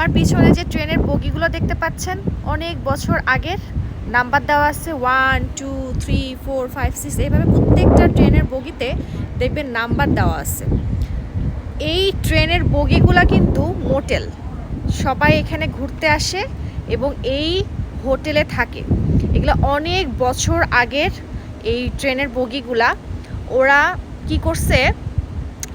আমার পিছনে যে ট্রেনের বগিগুলো দেখতে পাচ্ছেন, অনেক বছর আগের, নাম্বার দেওয়া আছে one two three four five six এইভাবে প্রত্যেকটা ট্রেনের বগিতে দেখবেন নাম্বার দেওয়া আছে। এই ট্রেনের বগিগুলো কিন্তু মোটেল, সবাই এখানে ঘুরতে আসে এবং এই হোটেলে থাকে। এগুলো অনেক বছর আগের এই ট্রেনের বগিগুলা, ওরা কি করছে,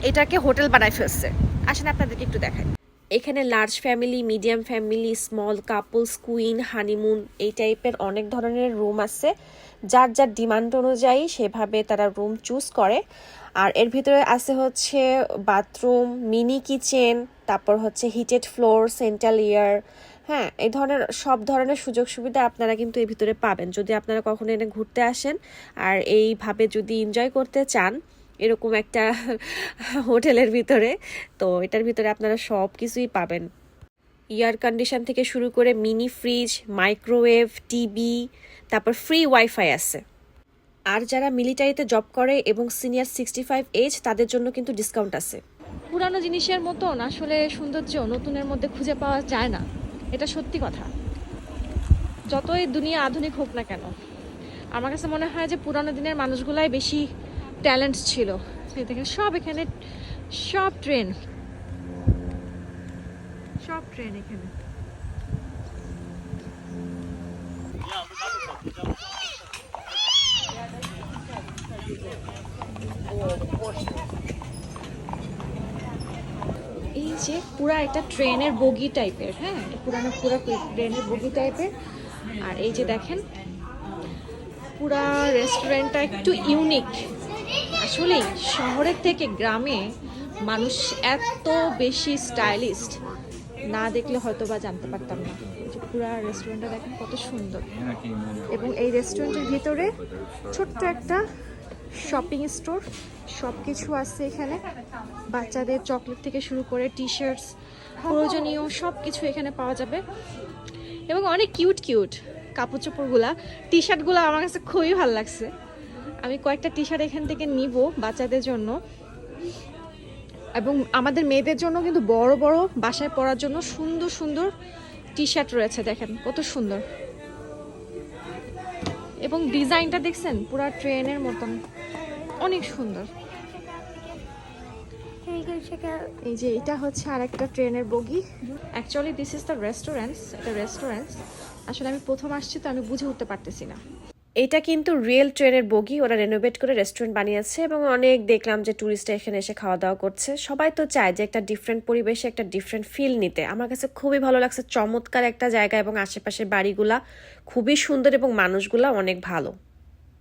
এটাকে হোটেল বানায় ফেলছে। আসেন আপনাদেরকে একটু দেখাই। এখানে large family medium family small couples queen honeymoon এই টাইপের অনেক ধরনের রুম আছে। যার যার ডিমান্ড অনুযায়ী সেভাবে তারা রুম চুজ করে। আর এর ভিতরে আছে হচ্ছে বাথরুম মিনি কিচেন তারপর হচ্ছে হিটেড ফ্লোর সেন্ট্রাল ইয়ার হ্যাঁ এই ধরনের সব ধরনের সুযোগ সুবিধা আপনারা কিন্তু এর ভিতরে পাবেন। যদি আপনারা কখনো এনে ঘুরতে আসেন আর এইভাবে যদি এনজয় করতে চান এরকম একটা হোটেলের ভিতরে। তো এটার ভিতরে আপনারা সব কিছুই পাবেন। এয়ার কন্ডিশন থেকে শুরু করে মিনি ফ্রিজ মাইক্রোওয়েভ টিভি তারপর ফ্রি ওয়াইফাই আছে। আর যারা মিলিটারিতে জব করে এবং সিনিয়র সিক্সটি ফাইভ এজ তাদের জন্য কিন্তু ডিসকাউন্ট আছে। পুরানো জিনিসের মতন আসলে সৌন্দর্য নতুনের মধ্যে খুঁজে পাওয়া যায় না। এটা সত্যি কথা। যতই দুনিয়া আধুনিক হোক না কেন, আমার কাছে মনে হয় যে পুরানো দিনের মানুষগুলাই বেশি ট্যালেন্ট ছিল। দেখেন সব এখানে, সব ট্রেন সব ট্রেন এখানে। এই যে পুরা একটা ট্রেনের বগি টাইপের হ্যাঁ? এটা পুরানো, পুরা ট্রেনের বগি টাইপের আর এই যে দেখেন, পুরা রেস্টুরেন্টটা একটু ইউনিক আসলে শহরের থেকে গ্রামে মানুষ এত বেশি স্টাইলিস্ট, না দেখলে হয়তো বা জানতে পারতাম না। পুরা রেস্টুরেন্টটা দেখেন কত সুন্দর। এবং এই রেস্টুরেন্টের ভিতরে ছোট্ট একটা শপিং স্টোর সব কিছু আছে এখানে। বাচ্চাদের চকলেট থেকে শুরু করে টি শার্টস প্রয়োজনীয় সব কিছু এখানে পাওয়া যাবে। এবং অনেক কিউট কিউট কাপড় চোপড়গুলা টি শার্টগুলো আমার কাছে খুবই ভালো লাগছে। আমি কয়েকটা টি শার্ট এখান থেকে নিব বাচ্চাদের জন্য। এবং আমাদের মেয়েদের জন্য কিন্তু বড় বড় বাসায় পরার জন্য সুন্দর সুন্দর টি শার্ট রয়েছে, দেখেন, কত সুন্দর। এবং ডিজাইনটা দেখছেন? পুরা ট্রেনের মতন। অনেক সুন্দর? এই যে এটা হচ্ছে আর একটা ট্রেনের বগি। Actually this is the restaurants এটা রেস্টুরেন্টস আসলে আমি প্রথম আসছি, তো আমি বুঝে উঠতে পারতেছি না। এটা কিন্তু রিয়েল ট্রেনের বগি, ওরা রেনোভেট করে রেস্টুরেন্ট বানিয়েছে এবং অনেক দেখলাম যে ট্যুরিস্ট এখানে এসে খাওয়া দাওয়া করছে। সবাই তো চায় যে একটা ডিফারেন্ট পরিবেশে, একটা ডিফারেন্ট ফিল নিতে। আমার কাছে খুবই ভালো লাগছে, চমৎকার একটা জায়গা এবং আশেপাশের বাড়িগুলা খুবই সুন্দর এবং মানুষগুলা অনেক ভালো।